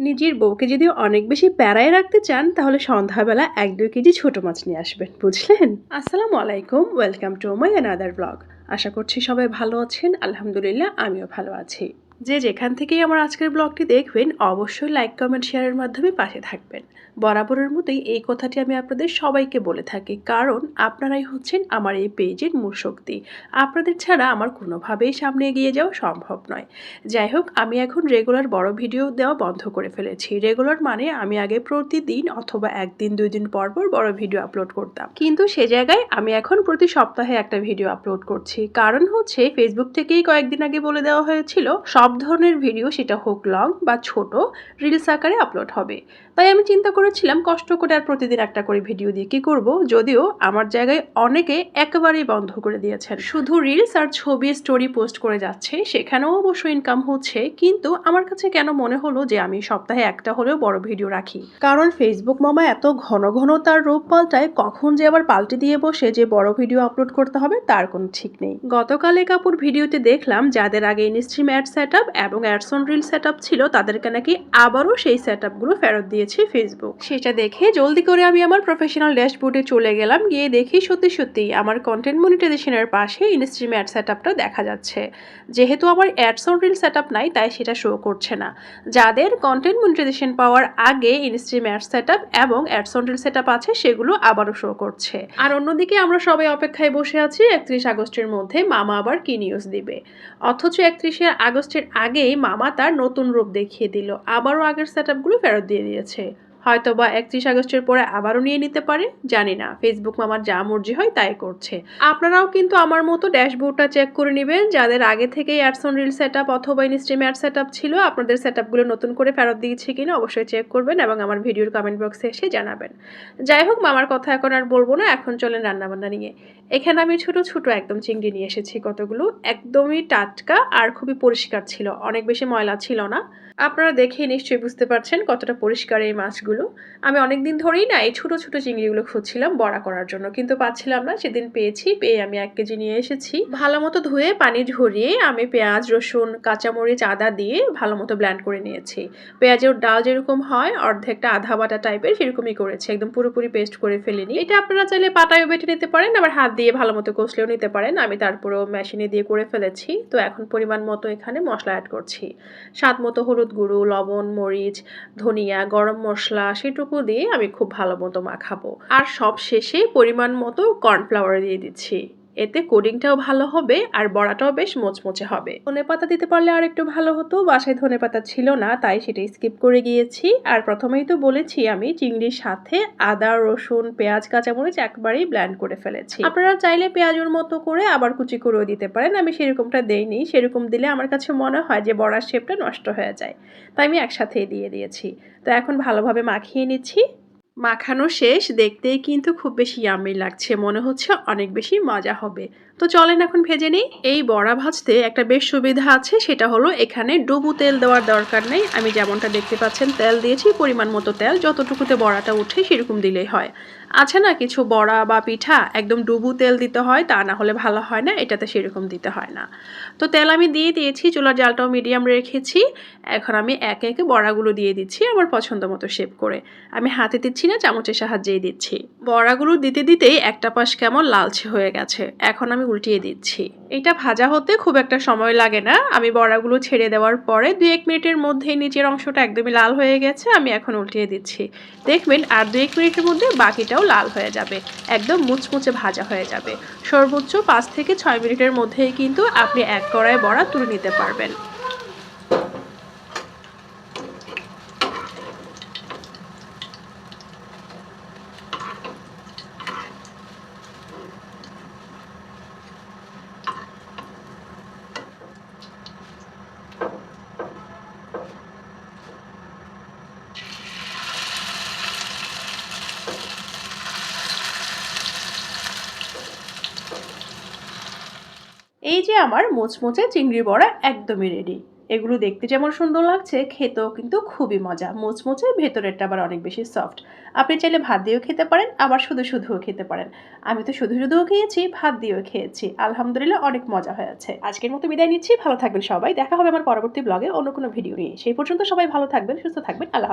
নিজের বউকে যদি অনেক বেশি প্যারায় রাখতে চান, তাহলে সন্ধ্যাবেলা এক দুই কেজি ছোট মাছ নিয়ে আসবেন, বুঝলেন? আসসালামু আলাইকুম, welcome to my another vlog. আশা করছি সবাই ভালো আছেন, আলহামদুলিল্লাহ, আমিও ভালো আছি। যে যেখান থেকেই আমার আজকের ব্লগটি দেখবেন, অবশ্যই লাইক কমেন্ট শেয়ারের মাধ্যমে পাশে থাকবেন। বরাবরের মতোই এই কথাটি আমি আপনাদের সবাইকে বলে থাকি, কারণ আপনারাই হচ্ছেন আমার এই পেজের মূল শক্তি। আপনাদের ছাড়া আমার কোনোভাবেই সামনে এগিয়ে যাওয়া সম্ভব নয়। যাই হোক, আমি এখন রেগুলার বড় ভিডিও দেওয়া বন্ধ করে ফেলেছি। রেগুলার মানে আমি আগে প্রতিদিন অথবা একদিন, দুই দিন পর পর বড় ভিডিও আপলোড করতাম। কিন্তু সে জায়গায় আমি এখন প্রতি সপ্তাহে একটা ভিডিও আপলোড করছি। কারণ হচ্ছে ফেসবুক থেকেই কয়েকদিন আগে বলে দেওয়া হয়েছিল, সব ধরনের ভিডিও সেটা হোক লং বা ছোট রিলস আকারে আপলোড হবে। তাই আমি চিন্তা করেছিলাম, কষ্ট করে আর প্রতিদিন একটা করে ভিডিও দিয়ে কি করব? যদিও আমার জায়গায় অনেকে একেবারেই বন্ধ করে দিয়েছেন। শুধু রিলস আর ছবি স্টোরি পোস্ট করে যাচ্ছে, সেখানেও অবশ্য ইনকাম হচ্ছে, কিন্তু আমার কাছে কেন মনে হলো যে আমি সপ্তাহে একটা হলেও বড় ভিডিও রাখি? কারণ ফেসবুক মামা এত ঘন ঘন তার রূপ পাল্টায়, কখন যে আবার পাল্টে দিয়ে বসে যে বড় ভিডিও আপলোড করতে হবে, তার কোনো ঠিক নেই। গতকাল কাপুর ভিডিওতে দেখলাম, যাদের আগে ইনস্ট্রিম অ্যাড সেট এবং অ্যাডসন রিল সেট ছিল, তাদেরকে নাকি আবারও সেই সেটগুলো ফেরত দিয়েছে ফেসবুক সেটা দেখে জলদি করে আমি আমার প্রফেশনাল ড্যাশবোর্ডে চলে গেলাম, গিয়ে দেখি সত্যি সত্যি আমার কন্টেন্ট মনিটাইজেশনের পাশে ইনস্ট্রিম অ্যাড সেট দেখা যাচ্ছে। যেহেতু আমার অ্যাডসন রিল সেট নাই, তাই সেটা শো করছে না। যাদের কন্টেন্ট মনিটাইজেশন পাওয়ার আগে ইনস্ট্রিম অ্যাড সেট এবং অ্যাডসন রিল সেট আছে, সেগুলো আবারও শো করছে। আর অন্যদিকে আমরা সবাই অপেক্ষায় বসে আছি, একত্রিশ আগস্টের মধ্যে মামা আবার কি নিউজ দিবে? অথচ একত্রিশে আগস্টের আগেই মামা তার নতুন রূপ দেখিয়ে দিল। আবারও আগের সেট আপগুলো ফেরত দিয়ে দিয়েছে। হয়তো বা একত্রিশ আগস্টের পরে আবারও নিয়ে নিতে পারে, জানি না। ফেসবুক মামার যা মর্জি হয় তাই করছে। আপনারাও কিন্তু আমার মতো ড্যাশবোর্ডটা চেক করে নেবেন। যাদের আগে থেকেই ads on reel set up অথবা ইনস্ট্রিম অ্যাড সেট ছিল, আপনাদের সেট আপগুলো নতুন করে ফেরত দিয়েছে কিনা অবশ্যই চেক করবেন এবং আমার ভিডিওর কমেন্ট বক্সে এসে জানাবেন। যাই হোক, মামার কথা এখন আর বলব না, এখন চলেন রান্নাবান্না নিয়ে। এখানে আমি ছোট ছোট একদম চিংড়ি নিয়ে এসেছি কতগুলো। একদমই টাটকা আর খুবই পরিষ্কার ছিল, অনেক বেশি ময়লা ছিল না। আপনারা দেখেই নিশ্চয়ই বুঝতে পারছেন কতটা পরিষ্কার এই মাছগুলো। আমি অনেক দিন ধরেই না এই ছোটো ছোটো চিংড়িগুলো খুঁজছিলাম বড়া করার জন্য, কিন্তু পাচ্ছিলাম না। সেদিন পেয়েছি, পেয়ে আমি এক কেজি নিয়ে এসেছি। ভালো মতো ধুয়ে পানি ঝরিয়ে আমি পেঁয়াজ, রসুন, কাঁচামরিচ, আদা দিয়ে ভালো মতো ব্ল্যান্ড করে নিয়েছি। পেঁয়াজের ডাল যেরকম হয়, অর্ধেকটা আধা বাটা টাইপের সেরকমই করেছি। একদম পুরোপুরি পেস্ট করে ফেলিনি। এটা আপনারা চাইলে পাটায়ও বেটে নিতে পারেন, আবার হাত দিয়ে ভালো মতো কষলেও নিতে পারেন। আমি তারপরেও মেশিনে দিয়ে করে ফেলেছি। তো এখন পরিমাণ মতো এখানে মশলা অ্যাড করছি। স্বাদ মতো হলুদ গুঁড়ো, লবণ, মরিচ, ধনিয়া, গরম মশলা সেটুকু দিয়ে আমি খুব ভালো মতো মাখাবো। আর সব শেষে পরিমাণ মতো কর্নফ্লাওয়ার দিয়ে দিচ্ছি। এতে কোডিংটাও ভালো হবে আর বড়াটাও বেশ মোচমোচে হবে। ধনে পাতা দিতে পারলে আর একটু ভালো হতো, বাসায় ধনে পাতা ছিল না, তাই সেটা স্কিপ করে গিয়েছি। আর প্রথমেই তো বলেছি আমি চিংড়ির সাথে আদা, রসুন, পেঁয়াজ, কাঁচামরিচ একবারেই ব্ল্যান্ড করে ফেলেছি। আপনারা চাইলে পেঁয়াজের মতো করে আবার কুচি করেও দিতে পারেন, আমি সেরকমটা দেইনি। সেরকম দিলে আমার কাছে মনে হয় যে বড়ার শেপটা নষ্ট হয়ে যায়, তাই আমি একসাথেই দিয়ে দিয়েছি। তো এখন ভালোভাবে মাখিয়ে নিচ্ছি। মাখানো শেষ, দেখতেই কিন্তু খুব বেশি ইয়ামি লাগছে। মনে হচ্ছে অনেক বেশি মজা হবে। তো চলেন এখন ভেজে নিই। এই বড়া ভাজতে একটা বেশ সুবিধা আছে, সেটা হলো এখানে ডুবু তেল দেওয়ার দরকার নেই। আমি যেমনটা দেখতে পাচ্ছেন, তেল দিয়েছি, পরিমাণ মতো তেল। যতটুকুতে বড়াটা উঠে সেরকম দিলেই হয়। আছে না কিছু বড়া বা পিঠা, একদম ডুবু তেল দিতে হয়, তা না হলে ভালো হয় না, এটাতে সেরকম দিতে হয় না। তো তেল আমি দিয়ে দিয়েছি, চুলার জালটাও মিডিয়াম রেখেছি, এখন আমি একে একে বড়াগুলো দিয়ে দিচ্ছি আমার পছন্দ মতো শেপ করে। আমি হাতে দিচ্ছি না, চামচের সাহায্যেই দিচ্ছি। বড়াগুলো দিতে দিতেই একটা পাশ কেমন লালচে হয়ে গেছে, এখন আমি উল্টিয়ে দিচ্ছি। এটা ভাজা হতে খুব একটা সময় লাগে না, আমি বড়াগুলো ছেড়ে দেওয়ার পরে দু এক মিনিটের মধ্যেই নিচের অংশটা একদমই লাল হয়ে গেছে, আমি এখন উল্টিয়ে দিচ্ছি। দেখবেন, আর দু এক মিনিটের মধ্যে বাকিটাও লাল হয়ে যাবে। একদম মুচমুচে ভাজা হয়ে যাবে। সর্বোচ্চ পাঁচ থেকে ছয় মিনিটের মধ্যেই কিন্তু আপনি এক কড়াই বড়া তুলে নিতে পারবেন। এই যে আমার মোচমোচে চিংড়ি বড়া একদমই রেডি এগুলো দেখতে যেমন সুন্দর লাগছে, খেতেও কিন্তু খুবই মজা। মুচমুচে ভেতরেরটা আবার অনেক বেশি সফট আপনি চাইলে ভাত দিয়েও খেতে পারেন, আবার শুধু শুধুও খেতে পারেন। আমি তো শুধু শুধুও খেয়েছি, ভাত দিয়েও খেয়েছি। আলহামদুলিল্লাহ অনেক মজা হয়েছে। আজকের মতো বিদায় নিচ্ছি, ভালো থাকবেন সবাই। দেখা হবে আমার পরবর্তী ব্লগে অন্য কোনো ভিডিও নিয়ে। সেই পর্যন্ত সবাই ভালো থাকবেন, সুস্থ থাকবেন। আল্লাহ।